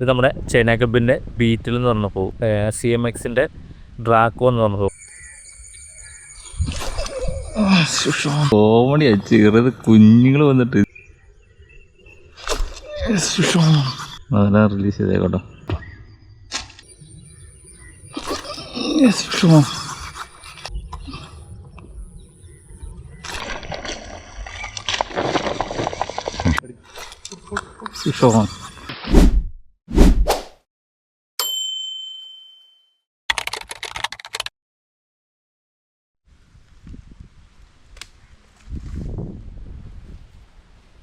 ഇത് നമ്മുടെ ചൈന കബിന്റെ ബീറ്റിൽ എന്ന് പറഞ്ഞ പോകും. സി എം എക്സിന്റെ ഡ്രാക്കോ എന്ന് പറഞ്ഞ പോകും. കോമഡിയാ ചെറുത് കുഞ്ഞുങ്ങൾ വന്നിട്ട്. അതെല്ലാം റിലീസ് ചെയ്തേക്കോട്ടോ. സുഷോൺ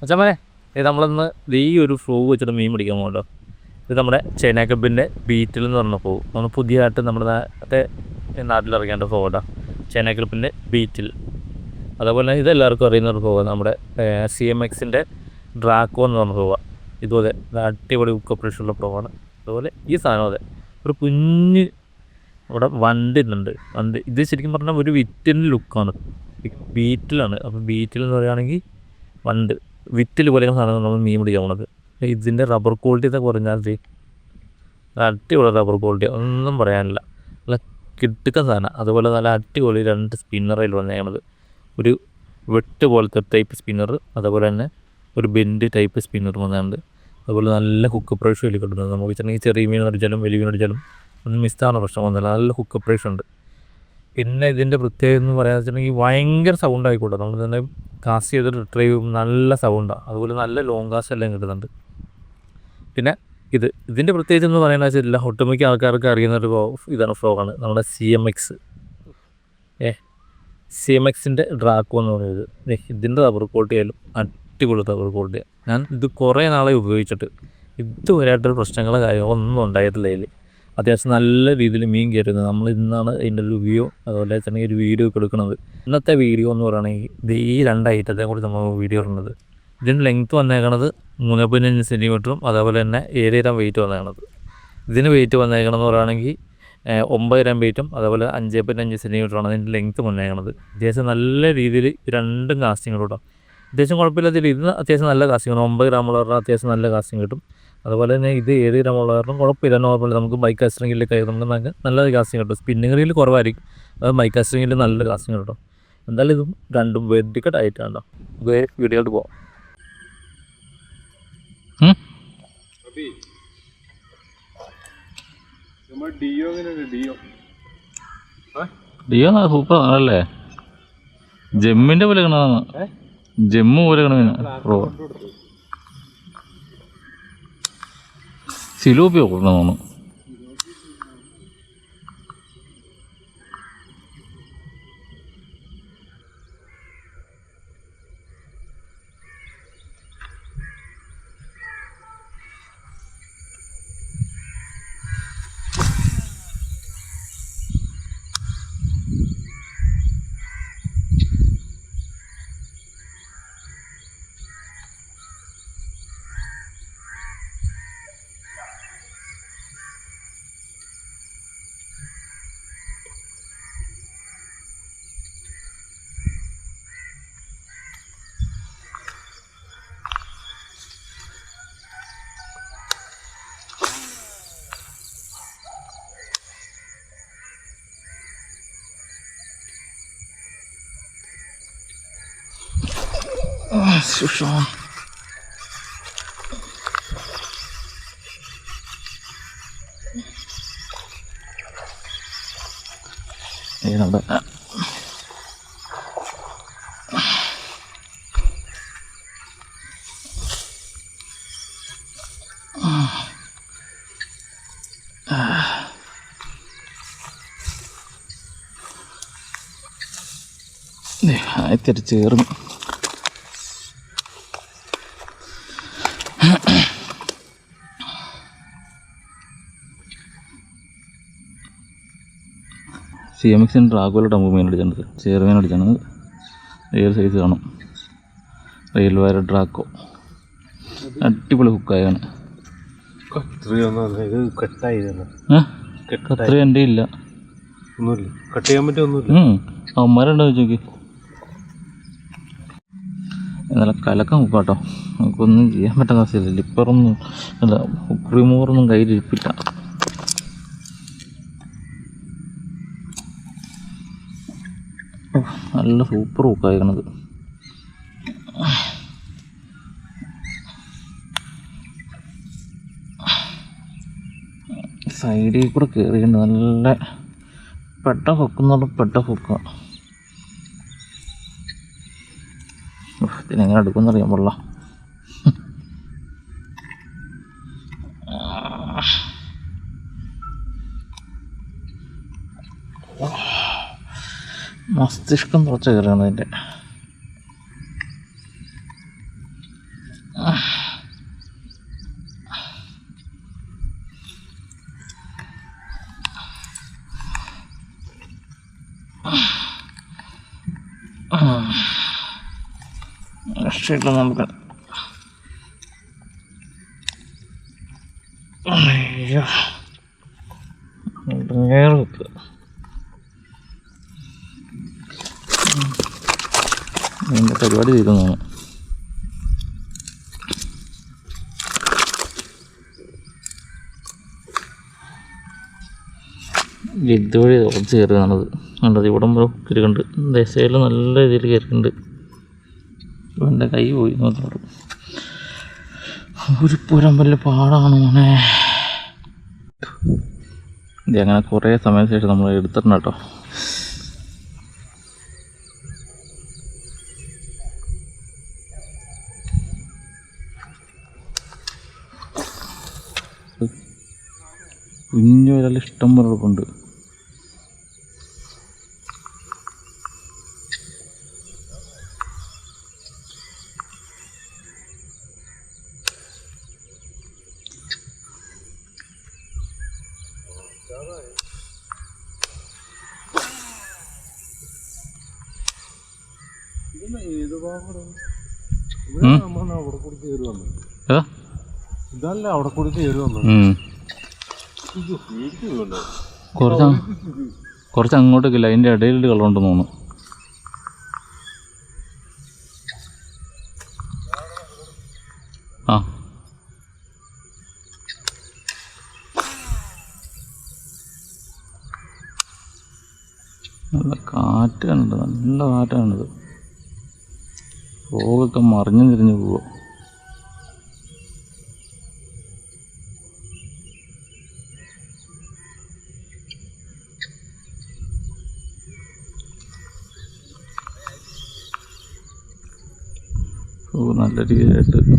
അച്ഛമ്മനെ ഇത് നമ്മളിന്ന് ഈ ഒരു ഫ്ലൂ വെച്ചിട്ട് മീൻ പിടിക്കാൻ പോകുമല്ലോ ഇത് നമ്മുടെ ചൈന കബിന്റെ ബീറ്റിൽ എന്ന് പറഞ്ഞ പോകും നമ്മൾ പുതിയതായിട്ട് നമ്മുടെ നാട്ടെ നാട്ടിലിറങ്ങേണ്ട പോകട്ടോ ചൈന കബിന്റെ ബീറ്റിൽ. അതേപോലെ തന്നെ ഇതെല്ലാവർക്കും അറിയുന്ന ഒരു ഫ്ലോവാണ് നമ്മുടെ സി എം എക്സിന്റെ ഡ്രാക്കോ എന്ന് പറഞ്ഞ ഫ്ലോവാണ് ഇതുപോലെ അടിപൊളി ഉള്ള പ്രോവാണ് അതുപോലെ ഈ സാധനം അതെ ഒരു കുഞ്ഞ് ഇവിടെ വണ്ടി ഉണ്ട് വണ്ടി ഇത് ശരിക്കും പറഞ്ഞാൽ ഒരു വിറ്റിന്റെ ലുക്കാണ്. ബീറ്റിലാണ്. അപ്പോൾ ബീറ്റിൽ എന്ന് പറയുകയാണെങ്കിൽ വണ്ട്. വിറ്റിൽ പോലെ സാധനം നമ്മൾ മീൻ പിടിക്കാവുന്നത് ഇതിന്റെ റബ്ബർ ക്വാളിറ്റി ഒക്കെ കുറഞ്ഞാൽ അടിപൊളി റബ്ബർ ക്വാളിറ്റി ഒന്നും പറയാനില്ല. നല്ല കിട്ടുക്ക സാധനം. അതുപോലെ നല്ല അടിപൊളി രണ്ട് സ്പിന്നറിൽ വന്നേക്കണത് ഒരു വെട്ട് പോലത്തെ ടൈപ്പ് സ്പിന്നർ അതുപോലെ തന്നെ ഒരു ബെൻഡ് ടൈപ്പ് സ്പിന്നർ വന്നിട്ടുണ്ട് അതുപോലെ നല്ല ഹുക്ക് പ്രൈസ് വലിയ കിട്ടുന്നത്. നമുക്ക് വെച്ചിട്ടുണ്ടെങ്കിൽ ചെറിയ മീൻ അടിച്ചാലും വലിയ മീൻ അടിച്ചാലും ഒന്നും മിസ്സാണ് പ്രശ്നം വന്നില്ല. നല്ല ഹുക്ക് പ്രൈസ് ഉണ്ട്. പിന്നെ ഇതിന്റെ പ്രത്യേകത എന്ന് പറയാന്ന് വെച്ചിട്ടുണ്ടെങ്കിൽ ഭയങ്കര സൗണ്ട് ആയിക്കോട്ടെ. നമ്മൾ തന്നെ കാസ്റ്റ് ചെയ്തിട്ട് റിട്രൈവ് നല്ല സൗണ്ടാണ് അതുപോലെ നല്ല ലോങ് കാസ്റ്റ് എല്ലാം കിട്ടുന്നുണ്ട്. പിന്നെ ഇത് ഇതിന്റെ പ്രത്യേകത എന്ന് പറയുന്നത് വെച്ചിട്ടില്ല. ഒട്ടുമിക്ക ആൾക്കാർക്ക് അറിയുന്ന ഒരു ഇതാണ് ഫ്ലോഗാണ് നമ്മുടെ C M X A C M എക്സിന്റെ ഡ്രാക്കോ എന്ന് പറയുന്നത്. ഇതിന്റെ റബ്ബർ ക്വാളിറ്റി ആയാലും അടിപൊളി റബ്ബർ ക്വാളിറ്റിയാണ് ഞാൻ ഇത് കുറേ നാളെ ഉപയോഗിച്ചിട്ട് ഇതുവരെയായിട്ടൊരു പ്രശ്നങ്ങളോ കാര്യങ്ങളോ ഒന്നും ഉണ്ടായിട്ടില്ല ഇതിൽ അത്യാവശ്യം നല്ല രീതിയിൽ മീൻ കയറുന്നത്. നമ്മൾ ഇന്നാണ് അതിന്റെ റിവ്യൂ അതുപോലെ തന്നെ ഒരു വീഡിയോ എടുക്കുന്നത്. ഇന്നത്തെ വീഡിയോ എന്ന് പറയുകയാണെങ്കിൽ ഇത് ഈ രണ്ട് ഐറ്റത്തെ കൂടി നമ്മൾ വീഡിയോ ഇടുന്നത്. ഇതിന്റെ ലെങ്ത്ത് വന്നേക്കണത് മൂന്ന് അഞ്ച് സെന്റിമീറ്ററും അതേപോലെ തന്നെ ഏഴ് വെയിറ്റ് വന്നേക്കണത്. ഇതിന് വെയിറ്റ് വന്നേക്കണമെന്ന് പറയുകയാണെങ്കിൽ ഒമ്പത് ഗ്രാം വെയിറ്റും അതേപോലെ അഞ്ച് അഞ്ച് സെന്റിമീറ്ററാണ് അതിന്റെ ലെങ്ത്ത് വന്നേക്കണത്. അത്യാവശ്യം നല്ല രീതിയിൽ രണ്ടും കാസ്റ്റിംഗ് കേട്ടോ അത്യാവശ്യം കുഴപ്പമില്ലാത്ത രീതിയിൽ അത്യാവശ്യം നല്ല കാസ്റ്റിംഗ് ഒമ്പത് ഗ്രാമുള്ള അത്യാവശ്യം നല്ല കാസ്റ്റിംഗ് കിട്ടും. അതുപോലെ തന്നെ ഇത് ഏത് ഗ്രാമുള്ള കാരണം കുഴപ്പമില്ല. നോർമൽ നമുക്ക് ബൈക്ക് കാസ്റ്റിംഗിൽ കയറി നമുക്ക് നല്ല കാസ്റ്റിംഗ് കിട്ടും. സ്പിന്നിങ് റീൽ കുറവായിരിക്കും. അത് ബൈക്ക് കാസ്റ്റിംഗിൽ നല്ല കാസ്റ്റിംഗ് കിട്ടും. എന്തായാലും ഇതും രണ്ടും വെടിക്കട്ട് ആയിട്ടാണ് വീഡിയോയിട്ട് പോകാം പോവാം. ഡിയോ സൂപ്പർ ആണല്ലേ ജമ്മിന്റെ പോലെ കാണാന്ന് ജമ്മു പോലെ പ്രോ സിലോപ്പിയോ കൊടുക്കണം തോന്നുന്നു ഏതാണ്ട് ആയിരത്തി ചേർന്ന് സി എം എക്സിന്റെ ഡ്രാഗോല ടമ്പ് മീൻ അടിച്ചിട്ടുണ്ട് ചേർമീൻ അടിച്ചാണ് ഏത് സൈസ് കാണും. റെയിൽ വയർ ഡ്രാക്കോ അടിപൊളി ഹുക്കായാണ് അത്ര എന്റെ ഇല്ല. ഒന്നുമില്ല. കട്ട് ചെയ്യാൻ പറ്റിയ ഒന്നുമില്ല. അവന്മാരുണ്ടോ ചോക്കി നല്ല കലക്കം ഹുക്കാട്ടോ കേട്ടോ നമുക്കൊന്നും ചെയ്യാൻ പറ്റാത്ത അവസ്ഥയില്ല ലിപ്പറൊന്നും അല്ല റിമൂവറൊന്നും കയ്യിലിരിപ്പില്ല ഓ, നല്ല സൂപ്പർ ഹുക്കായിരിക്കണത് സൈഡിൽ കൂടെ കയറിയിട്ടുണ്ട് നല്ല പെട്ട ഹുക്കെന്നുള്ള പെട്ട ഹുക്കാണ് ഇതിനെങ്ങനെ എടുക്കുമെന്ന് അറിയാൻ പാടില്ല. മസ്തിഷ്കം തുറച്ച കയറുന്നതിന്റെ രക്ഷയില്ല നമുക്ക് അയ്യോ വേറെ വെക്കുക എന്റെ പരിപാടി തോന്നുന്നു ഇതുവഴി കുറച്ച് കയറുകയാണത് കണ്ടത് ഇവിടെ കയറിക്കുണ്ട് ദശയിൽ നല്ല രീതിയിൽ കയറിക്കുന്നുണ്ട് എന്റെ കൈ പോയി നോക്കിയോളൂ ഒരു പുരം വല്ല പാടാണ് മോനെ. ഇത് അങ്ങനെ കുറേ സമയത്തിന് ശേഷം നമ്മൾ എടുത്തിട്ടുണ്ട് കേട്ടോ. കുഞ്ഞു ഒരാൾ ഇഷ്ടം പോലെ ഏതാ ഇതല്ല അവിടെ കൂടി കയറി വന്നു ഉം. കുറച്ച് കുറച്ച് അങ്ങോട്ടേക്കില്ല അതിന്റെ ഇടയിൽ കളറുണ്ടെന്ന് തോന്നുന്നു. ആ. നല്ല കാറ്റാണുണ്ട് നല്ല കാറ്റാണിത്. പോകൊക്കെ മറിഞ്ഞു തിരിഞ്ഞു പോവുക ഓ നല്ല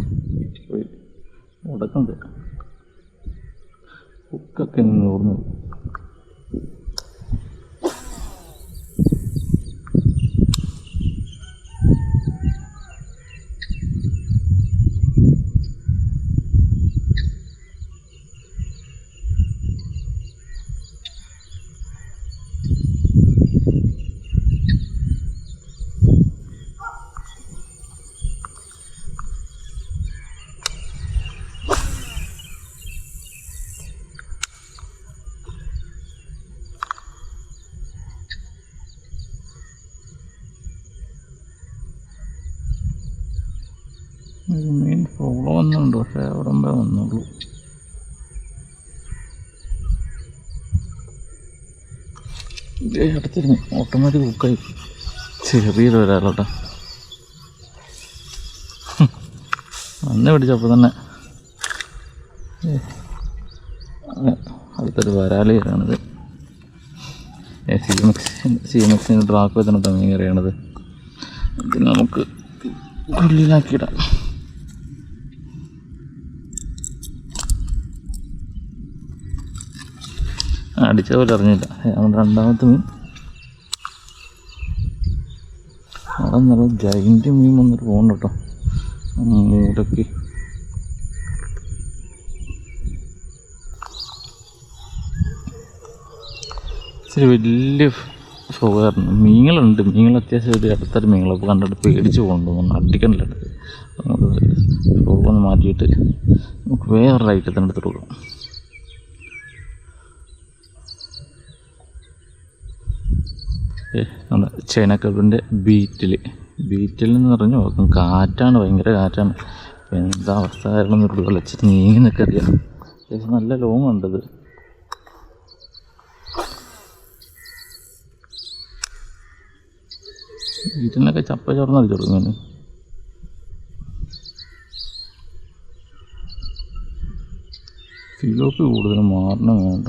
മീൻ ഫോളോ വന്നുണ്ട് പക്ഷേ അവിടെ വന്നുള്ളൂ അടുത്തിരുന്നു. ഓട്ടോമാറ്റിക് ബുക്കായി ചെറിയത് വരാലോട്ടാ അന്ന് പിടിച്ചപ്പോൾ തന്നെ. അടുത്തൊരു വരാലി വരാലിയാണിത് സി എക്സ് സി എം എക്സിന് ട്രാക്ക് വെച്ചിട്ടാണ് മീൻ കയറിയണത് നമുക്ക് ഉള്ളിലാക്കിയിടാം. അടിച്ച പോലെ അറിഞ്ഞില്ല. നമ്മുടെ രണ്ടാമത്തെ മീൻ. അവിടെ നല്ല ജൈന്റ് മീൻ വന്നിട്ട് പോകണ്ട കേട്ടോ. മൂലക്ക് ഇച്ചിരി വലിയ സുഖമായിരുന്നു മീങ്ങളുണ്ട്. മീങ്ങൾ അത്യാവശ്യം ഒരു അടുത്തൊരു അപ്പോൾ കണ്ടിട്ട് പേടിച്ച് കൊണ്ടുപോകുന്നു അടിക്കണ്ടല്ലോ. നമുക്ക് ഫ്ലോഗൊന്ന് മാറ്റിയിട്ട് നമുക്ക് വേറൊരു ഐറ്റത്തിന് എടുത്തിട്ട് കൊടുക്കാം. നമ്മുടെ ചേനക്കപ്പിന്റെ ബീറ്റിൽ ബീറ്റിൽ എന്ന് പറഞ്ഞു നോക്കും. കാറ്റാണ് ഭയങ്കര കാറ്റാണ്. എന്താ അവസ്ഥ കാരണം എന്നൊരു വിളിച്ചിട്ട് നീങ്ങി നിൽക്കറിയാം അത്യാവശ്യം നല്ല ലോങ് ഉണ്ടത് ബീറ്റിനൊക്കെ ചപ്പ ചോർന്നടിച്ചു തുടങ്ങി ഫിലോപ്പ് കൂടുതലും മാറണം വേണ്ട.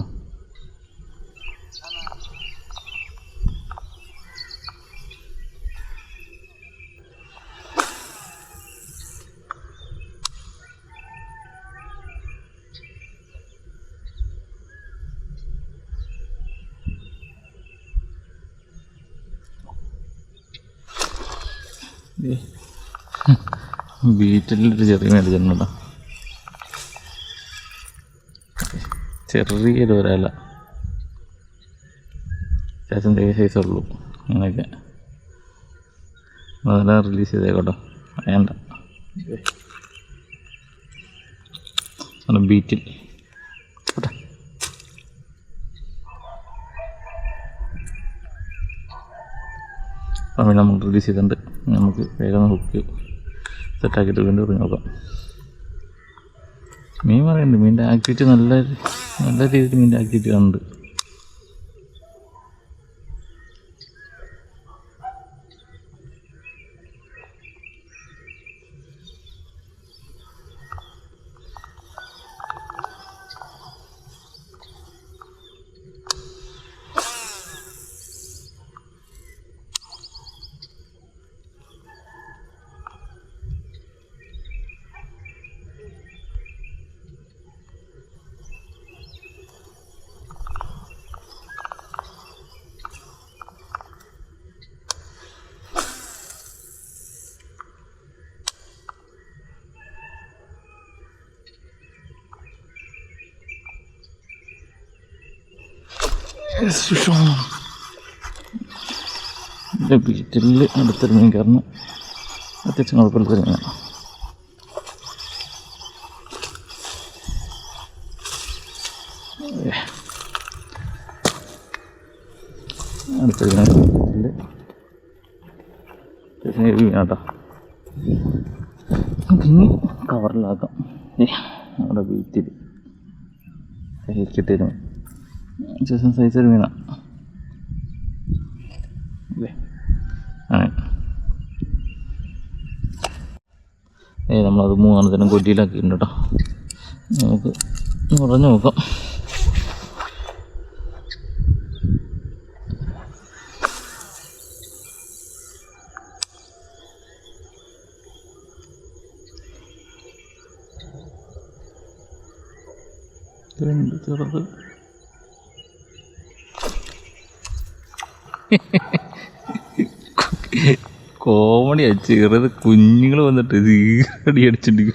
വീട്ടിലൊരു ചെറിയ മേടിച്ചിട്ടുണ്ടോ ചെറിയൊരു ഒരല. അത്യാവശ്യം ചെറിയ സൈസേ ഉള്ളൂ. അങ്ങനെയൊക്കെ. അതെല്ലാം റിലീസ് ചെയ്തേക്കോട്ടോ വേണ്ട. ബീറ്റിൽ നമ്മൾ റിലീസ് ചെയ്തിട്ടുണ്ട്. നമുക്ക് വേഗം ഹുക്ക് സെറ്റാക്കിയിട്ട് വീണ്ടും ഇറങ്ങി നോക്കാം. മീൻ പറയുന്നുണ്ട് മീനിന്റെ ആക്ടിവിറ്റി നല്ല നല്ല രീതിയിൽ മീനിന്റെ ആക്ടിവിറ്റി ഉണ്ട് എന്റെ വീട്ടിൽ അടുത്തൊരു മീൻ കാരണം അത്യാവശ്യം കുഴപ്പമില്ലാത്തൊരു മീനാണ്. അടുത്തൊരു മീൻ അത്യാവശ്യം മീനാട്ടോ. ഇനി കവറിലാക്കാം അവിടെ വീട്ടിൽ കിട്ടിയിരുന്നു അത്യാവശ്യം സൈസ് ഒരു മീനാണ് അല്ലേ അങ്ങനെ ഏ നമ്മളത് മൂന്നെണ്ണത്തിനും കൊല്ലിയിലാക്കിയിട്ടുണ്ട് കേട്ടോ നമുക്ക് പറഞ്ഞു നോക്കാം. ഇതുണ്ട് ചെറുത്. കോമഡി ചെറുത് കുഞ്ഞുങ്ങൾ വന്നിട്ട് തീരടി അടിച്ചിട്ട്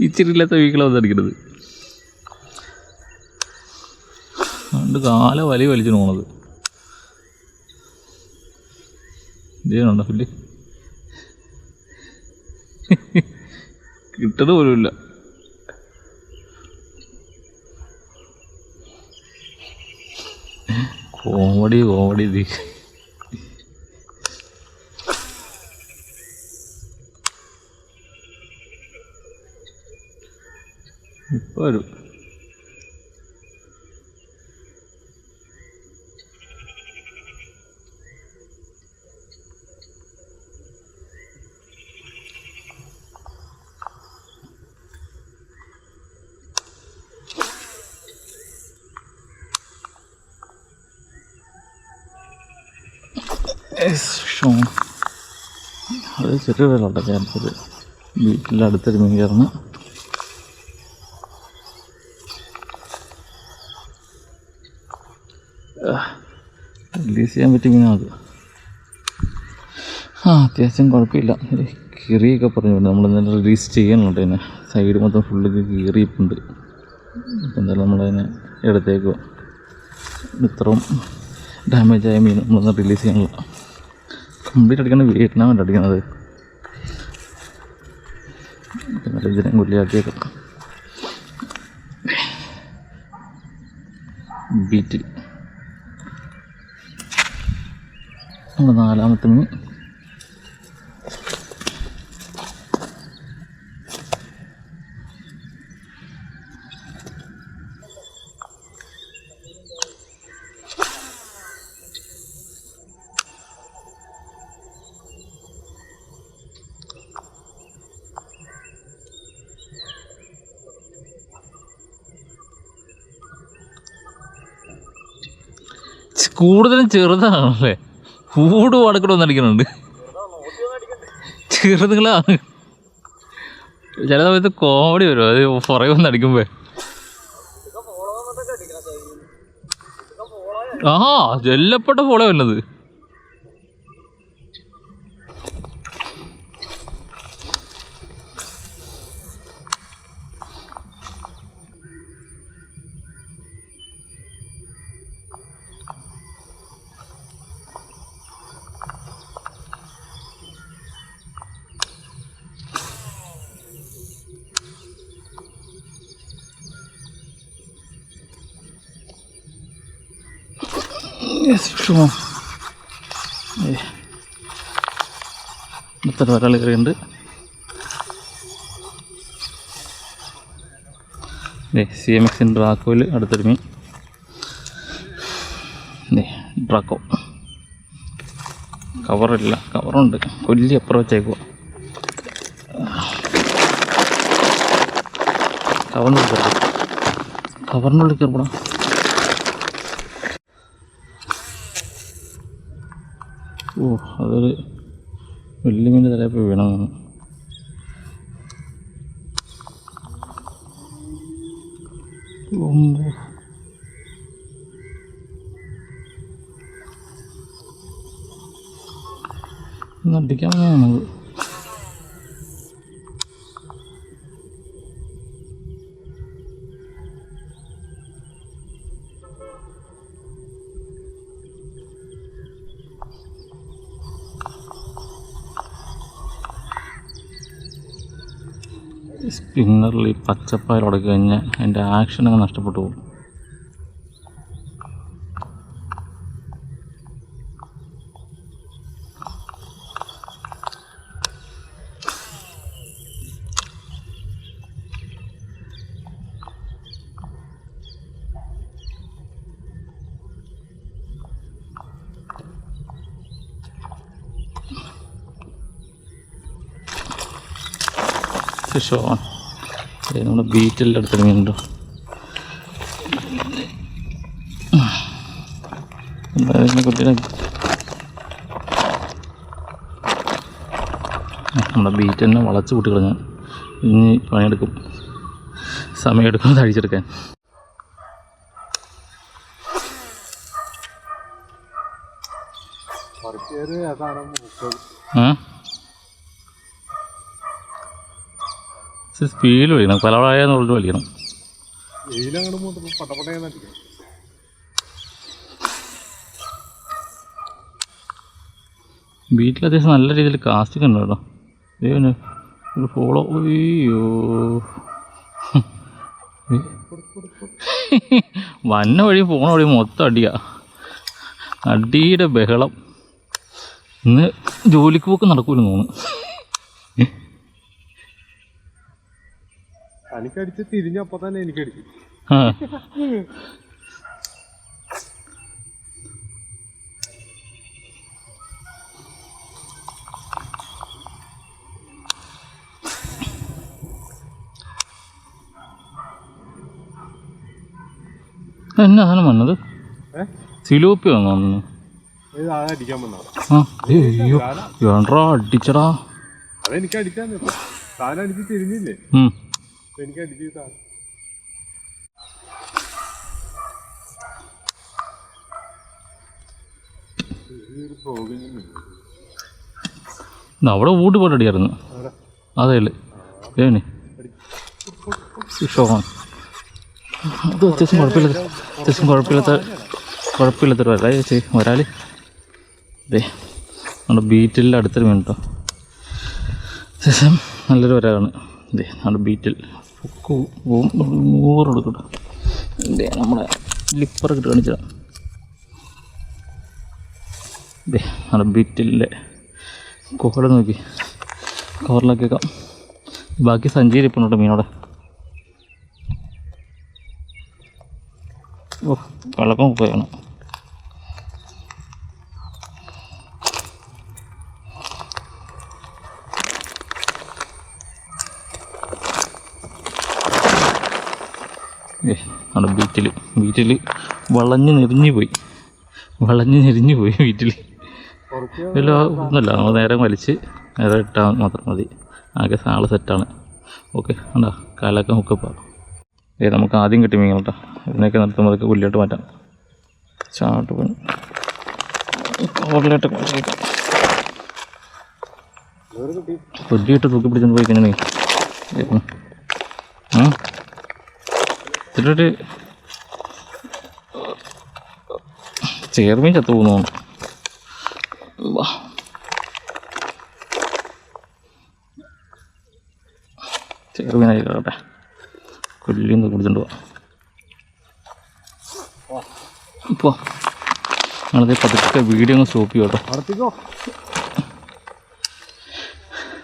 ഇച്ചിരി ഇല്ലാത്ത വീക്കളെ വന്നടിക്കണത്. അതുകൊണ്ട് കാല വലി വലിച്ചു പോണത് ഇതേണ്ടോ പുല്ല്? കിട്ടത് പോലുമില്ല. കോമഡി കോമഡി ഇത് ഇപ്പൊ വരും ഷോ വിലണ്ട ഞാനിപ്പത് വീട്ടിൽ അടുത്തൊരു മീൻ കയറുന്ന. റിലീസ് ചെയ്യാൻ പറ്റിയ മീനാണ് അത്. ആ അത്യാവശ്യം കുഴപ്പമില്ല. കീറിയൊക്കെ പറഞ്ഞു നമ്മൾ ഇന്നലെ റിലീസ് ചെയ്യണുണ്ട് അതിനെ സൈഡ് മൊത്തം ഫുള്ള് കീറിയിട്ടുണ്ട്. അപ്പം എന്തായാലും നമ്മളതിനെ എടുത്തേക്കുക ഇത്രയും ഡാമേജായ മീൻ നമ്മളൊന്ന് റിലീസ് ചെയ്യാനുള്ള. കംപ്ലീറ്റ് അടിക്കുന്നത് വീട്ടിനാണ് അടിക്കുന്നത് പിന്നെ ഇതിനെ കൊല്ലിയാക്കിയേക്കാം ബീറ്റിൽ നമ്മുടെ നാലാമത്തെ മീൻ. കൂടുതലും ചെറുതാണല്ലേ? കൂട് വടക്കട അടിക്കുന്നുണ്ട് ചെറുതുങ്ങളാണ് ചില സമയത്ത് കോമഡി വരും. അത് പുറകെ വന്ന് അടിക്കുമ്പോ. ആ ജല്ലപ്പെട്ട ഫോളോ വരുന്നത് ഇത്ര ഒരാൾ കയറിയുണ്ട് സി എം എക്സിൻ ഡ്രാക്കോയിൽ അടുത്തൊരു മീൻ ഡ്രാക്കോ. കവറില്ല. കവറുണ്ട്. കൊല്ലി അപ്പുറം വെച്ചേക്കുക കവറിനുള്ളിൽ കയറി കവറിനുള്ളിൽ കയറപ്പെടാം. ഓ അതൊരു വലിയ മീന്റെ തലയപ്പോൾ വീണതാണ്. ഒന്ന് അടിക്കാൻ വന്നതാണത് സ്പിന്നറിൽ ഈ പച്ചപ്പായൽ ഉടക്കി കഴിഞ്ഞാൽ അതിന്റെ ആക്ഷൻ അങ്ങ് നഷ്ടപ്പെട്ടു പോകും. Fish ദേ നമ്മുടെ ബീറ്റലിന്റെ അടുത്തൊരു മീനുണ്ടോ? എന്തായാലും കുട്ടിയുടെ നമ്മുടെ ബീറ്റ് തന്നെ വളച്ച് കൂട്ടി കളഞ്ഞു ഇനി പണിയെടുക്കും. സമയമെടുക്കും അത് അഴിച്ചെടുക്കാൻ. പറിച്ചേര് സാധനം മുക്കത് ആ സ്പീഡിൽ വലിക്കണം. പലവളായെന്ന് പറഞ്ഞിട്ട് വലിക്കണം. വീട്ടിൽ അത്യാവശ്യം നല്ല രീതിയിൽ കാസ്റ്റിംഗ് ഉണ്ട് കേട്ടോ ദൈവന് ഒരു ഫോളോ അയ്യോ. വന്ന വഴി പോണ വഴി മൊത്തം അടിയാ. അടിയുടെ ബഹളം. ഇന്ന് ജോലിക്ക് പോക്ക് നടക്കൂലെന്ന് തോന്നുന്നു. എനിക്കടിച്ച് തിരിഞ്ഞപ്പോ തന്നെ എനിക്കടിച്ചു എന്നാ സാധനം വന്നത്? സിലോപ്പി വന്നു അയ്യോ അടിച്ചടാ? അതെനിക്ക് അടിക്കാൻ സാധനം അടിച്ച് തിരിഞ്ഞില്ലേ? എനിക്ക് അടി സാധനം ഒരു പ്രോഗ്രാം ഇത് അവിടെ ഊട്ട് പോട്ടടിയായിരുന്നു അതേ ഏനെ? ഷോൺ അത് അത്യാവശ്യം കുഴപ്പമില്ല. അത്യാവശ്യം കുഴപ്പമില്ലാത്ത കുഴപ്പമില്ലാത്തൊരു വരാ ചേച്ചി വരാൽ അതെ നമ്മുടെ ബീറ്റിൽ അടുത്തൊരു മീൻ കേട്ടോ അത്യാവശ്യം നല്ലൊരു വരാണ്. അതെ നമ്മുടെ ബീറ്റിൽ ഇതേ നമ്മുടെ ലിപ്പറൊക്കെ ഇട്ട് കാണിച്ചതാണ് ഇതേ നമ്മുടെ ബിറ്റിലെ കോല നോക്കി. കവറിലൊക്കെ വെക്കാം. ബാക്കി സഞ്ചീരി ഇപ്പം ഉണ്ട് മീനോടെ ഓ കളക്കം പോയാണ്. അവിടെ ബീറ്റിൽ ബീറ്റിൽ വളഞ്ഞ് നെരിഞ്ഞു പോയി. വളഞ്ഞ് നെരിഞ്ഞു പോയി വീട്ടിൽ ഇല്ല ഒന്നുമില്ല. നമ്മൾ നേരെ വലിച്ച് നേരെ ഇട്ടാൽ മാത്രം മതി. ആകെ ആൾ സെറ്റാണ്. ഓക്കെ ഉണ്ടാ കാലൊക്കെ മുക്കപ്പാ. ഏ നമുക്ക് ആദ്യം കിട്ടി മീൻ കേട്ടോ. ഇതിനൊക്കെ നിർത്തുമ്പോൾ അതൊക്കെ ഉള്ളിലോട്ട് മാറ്റാം. ചാട്ട് കവറിലോട്ട് മാറ്റിയേക്കാം പുല്ലിയിട്ട് തൂക്കി പിടിച്ചോണ്ട് പോയി കഴിഞ്ഞാൽ ആ ഇതിലൊരു ചേർമീൻ ചത്തു പോകുന്നു ചേർമീനായി കേട്ടെ കൊല്ലിന്ന് കുടിച്ചോണ്ട് പോവാം ഇപ്പോൾ ഞങ്ങളത് പതുക്കെ വീഡിയോ ഒന്ന് സ്റ്റോപ്പ് ചെയ്യോ കേട്ടോ.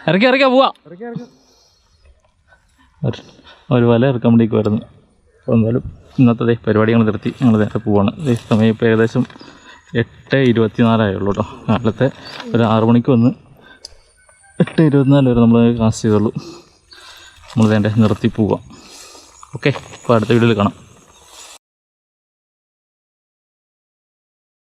ഇറക്കി ഇറക്കിയാ പോവാ. ഇറക്കി ഒരു ഒരു വല ഇറക്കാൻ വേണ്ടിക്ക് വരുന്നു. എന്തായാലും ഇന്നത്തെ പരിപാടി ഞങ്ങൾ നിർത്തി ഞങ്ങൾ നേരെ പോവാണ്. ഈ സമയം ഇപ്പോൾ ഏകദേശം എട്ട് ഇരുപത്തി നാലായുള്ളൂ കേട്ടോ. കാലത്തെ ഒരു ആറു മണിക്ക് വന്ന് എട്ട് ഇരുപത്തിനാല് വരെ നമ്മൾ കാസ്റ്റ് ചെയ്തുള്ളൂ. നമ്മൾ വേണ്ട നിർത്തി പോവാം. ഓക്കെ അപ്പോൾ അടുത്ത വീഡിയോയിൽ കാണാം.